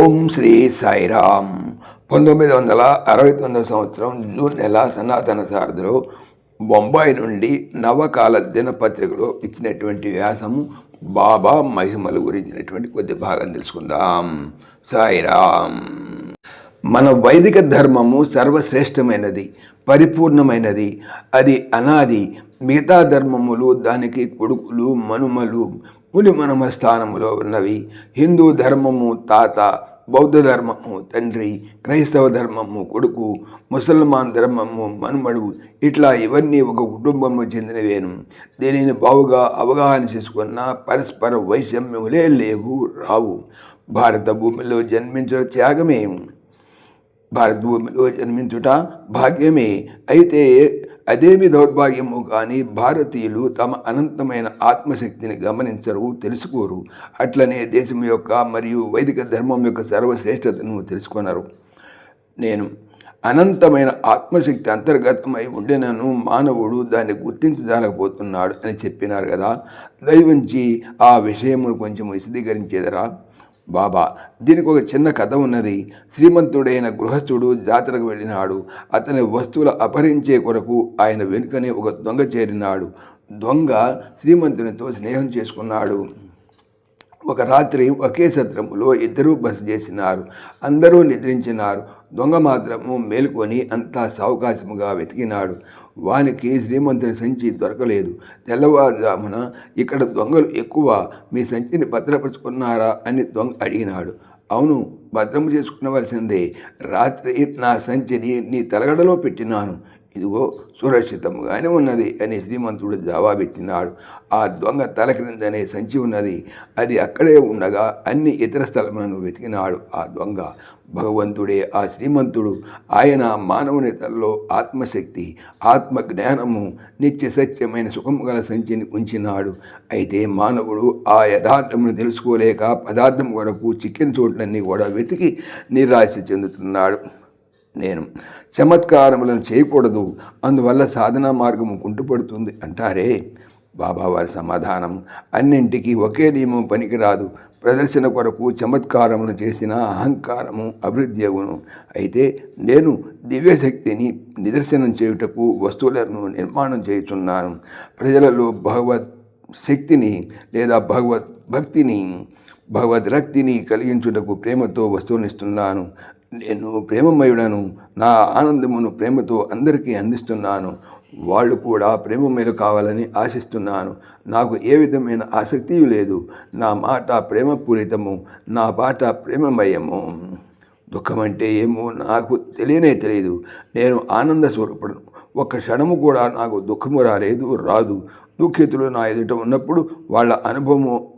ఓం శ్రీ సాయిరామ్. పంతొమ్మిది వందల అరవై తొమ్మిదవ సంవత్సరం జూన్ నెల సనాతన సారథిలో బొంబాయి నుండి నవకాల దినపత్రికలో ఇచ్చినటువంటి వ్యాసము బాబా మహిమల గురించినటువంటి కొద్ది భాగం తెలుసుకుందాం. సాయిరామ్. మన వైదిక ధర్మము సర్వశ్రేష్టమైనది పరిపూర్ణమైనది. అది అనాది మిగతా ధర్మములు దానికి కొడుకులు మనుమలు ముని స్థానములో ఉన్నవి. హిందూ ధర్మము తాత బౌద్ధ ధర్మము తండ్రి క్రైస్తవ ధర్మము కొడుకు ముసల్మాన్ ధర్మము మనుమడు ఇట్లా ఇవన్నీ ఒక కుటుంబము చెందినవేను. దీనిని బావుగా అవగాహన చేసుకున్న పరస్పర వైషమ్యములే లేవు రావు. భారత భూమిలో జన్మించిన త్యాగమే. భారత భూమిలో జన్మించుట భాగ్యమే. అయితే అదేమి దౌర్భాగ్యము కానీ భారతీయులు తమ అనంతమైన ఆత్మశక్తిని గమనించరు తెలుసుకోరు. అట్లనే దేశం యొక్క మరియు వైదిక ధర్మం యొక్క సర్వశ్రేష్టతను తెలుసుకున్నారు నేను అనంతమైన ఆత్మశక్తి అంతర్గతమై ఉండినను మానవుడు దాన్ని గుర్తించజాలకపోతున్నాడు అని చెప్పినారు కదా. దైవంచి ఆ విషయమును కొంచెం విశదీకరించేదరా? బాబా దీనికి ఒక చిన్న కథ ఉన్నది. శ్రీమంతుడైన గృహస్థుడు జాతరకు వెళ్ళినాడు. అతని వస్తువులు అపహరించే కొరకు ఆయన వెనుకనే ఒక దొంగ చేరినాడు. దొంగ శ్రీమంతునితో స్నేహం చేసుకున్నాడు. ఒక రాత్రి ఒకే సత్రములో ఇద్దరూ బస చేసినారు. అందరూ నిద్రించినారు. దొంగ మాత్రము మేలుకొని అంతా సావకాశముగా వెతికినాడు. వానికి శ్రీమంతుని సంచి దొరకలేదు. తెల్లవారుజామున ఇక్కడ దొంగలు ఎక్కువ మీ సంచిని భద్రపరుచుకున్నారా అని దొంగ అడిగినాడు. అవును భద్రము చేసుకునవలసిందే. రాత్రి నా సంచిని నీ తలగడలో పెట్టినాను. ఇదిగో సురక్షితముగానే ఉన్నది అని శ్రీమంతుడు జవాబెట్టినాడు ఆ దొంగ తల క్రిందనే సంచి ఉన్నది. అది అక్కడే ఉండగా అన్ని ఇతర స్థలములను వెతికినాడు ఆ దొంగ. భగవంతుడే ఆ శ్రీమంతుడు. ఆయన మానవుని తలలో ఆత్మశక్తి ఆత్మ జ్ఞానము నిత్య సత్యమైన సుఖము గల సంచిని ఉంచినాడు. అయితే మానవుడు ఆ యథార్థమును తెలుసుకోలేక పదార్థం కొరకు చిక్కిన చోట్లన్నీ కూడా వెతికి నిరాశ చెందుతున్నాడు. నేను చమత్కారములను చేయకూడదు. అందువల్ల సాధనా మార్గము కుంటుపడుతుంది. అంటారే బాబావారి సమాధానం అన్నింటికీ ఒకే నియమం పనికిరాదు. ప్రదర్శన కొరకు చమత్కారములు చేసిన అహంకారము అభివృద్ధి అగును అయితే నేను దివ్యశక్తిని నిదర్శనం చేయుటకు వస్తువులను నిర్మాణం చేయుచున్నాను. ప్రజలలో భగవత్ శక్తిని లేదా భగవత్ భక్తిని భగవద్ రక్తిని కలిగించుటకు ప్రేమతో వస్తువునిస్తున్నాను నేను ప్రేమమయుడను నా ఆనందమును ప్రేమతో అందరికీ అందిస్తున్నాను. వాళ్ళు కూడా ప్రేమమయులు కావాలని ఆశిస్తున్నాను. నాకు ఏ విధమైన ఆసక్తి లేదు. నా మాట ప్రేమపూరితము నా పాట ప్రేమమయము. దుఃఖం అంటే ఏమో నాకు తెలియనే తెలియదు. నేను ఆనంద స్వరూపడను. ఒక్క క్షణము కూడా నాకు దుఃఖము రాలేదు రాదు. దుఃఖితులు నా ఎదుట ఉన్నప్పుడు వాళ్ళ అనుభవము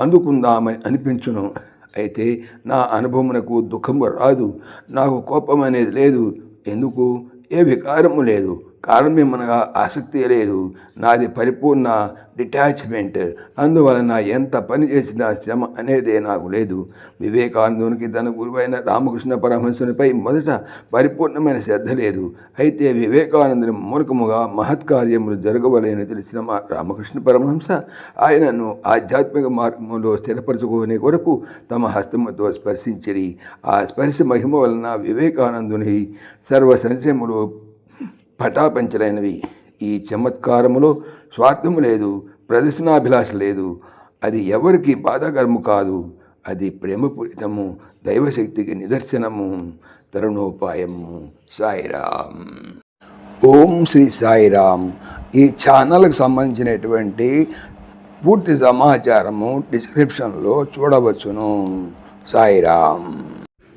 అందుకుందామని అనిపించును. అయితే నా అనుభవమునకు దుఃఖము రాదు నాకు కోపం అనేది లేదు ఎందుకు? ఏ వికారము లేదు. కారణం ఏమనగా ఆసక్తి లేదు. నాది పరిపూర్ణ డిటాచ్మెంట్. అందువలన ఎంత పని చేసినా శ్రమ అనేదే నాకు లేదు. వివేకానందునికి తన గురువైన రామకృష్ణ పరమహంసునిపై మొదట పరిపూర్ణమైన శ్రద్ధ లేదు. అయితే వివేకానందుని మూలకముగా మహత్కార్యములు జరగవలేని తెలిసిన మా రామకృష్ణ పరమహంస ఆయనను ఆధ్యాత్మిక మార్గంలో స్థిరపరచుకునే కొరకు తమ హస్తముతో స్పర్శించిరి. ఆ స్పర్శ మహిమ వలన వివేకానందుని సర్వ సంశయములు పటాపంచలైనవి. ఈ చమత్కారములో స్వార్థము లేదు ప్రదర్శనాభిలాష లేదు. అది ఎవరికి బాధాకరము కాదు. అది ప్రేమపూరితము దైవశక్తికి నిదర్శనము. తరుణోపాయము. సాయిరామ్. ఓం శ్రీ సాయిరామ్. ఈ ఛానల్కి సంబంధించినటువంటి పూర్తి సమాచారము డిస్క్రిప్షన్లో చూడవచ్చును. సాయిరామ్.